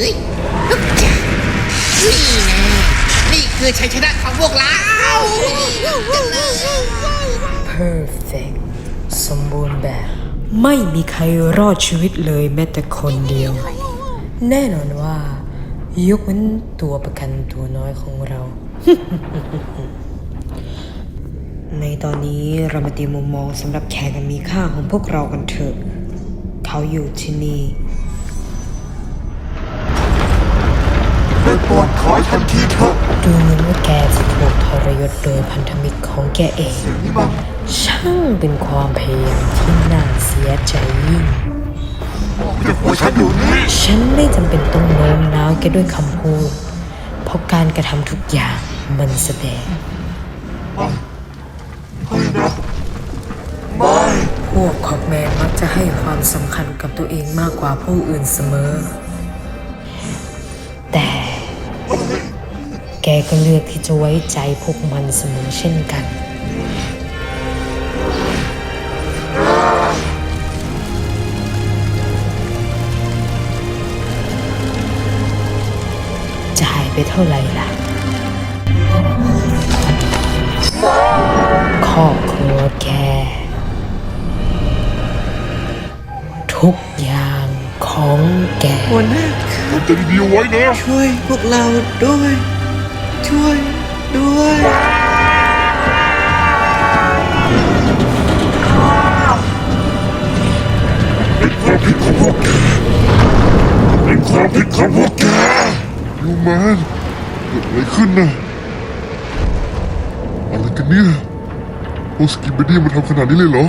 ฮ้ยฮึบจ้ะนี่แน่นี่คือชัยชนะของพวกเรา perfect สมบูรณ์แบบ ไม่มีใครรอดชีวิตเลยแม้แต่คนเดียว แน่นอนว่า ยกเว้นตัวประกันตัวน้อยของเรา ในตอนนี้เรามาตีมุมมองสำหรับแขกอันมีค่าของพวกเรากันเถอะ เขาอยู่ที่นี่ โปรดถอยทันทีเถอะดูเหมือนว่าแกจะถูกทรยศโดยพันธมิตรของแกเอง นี่มันช่างเป็นความพยายามที่น่าเสียใจยิ่ง เด็กหัวฉันอยู่นี่ฉันไม่จำเป็นต้องโน้มน้าวแกด้วยคำพูด เพราะการกระทำทุกอย่างมันแสดงไม่นะไม่พวกขอบแมนมักจะให้ความสำคัญกับตัวเองมากกว่าผู้อื่นเสมอ แต่แกก็เลือกที่จะไว้ใจพวกมันเสมอเช่นกัน จ่ายไปเท่าไหร่ล่ะครอบครัวแก ทุกอย่างของแก หัวหน้ามันจะดีๆไว้นะ ช่วยพวกเราด้วย ช่วยด้วยความผิดของพวกแกเป็นความผิดของพวกแกยูแมนเกิดอะไรขึ้นนะอะไรกันเนี่ยโอสกิบดี้มาทำขนาดนี้เลยเหรอ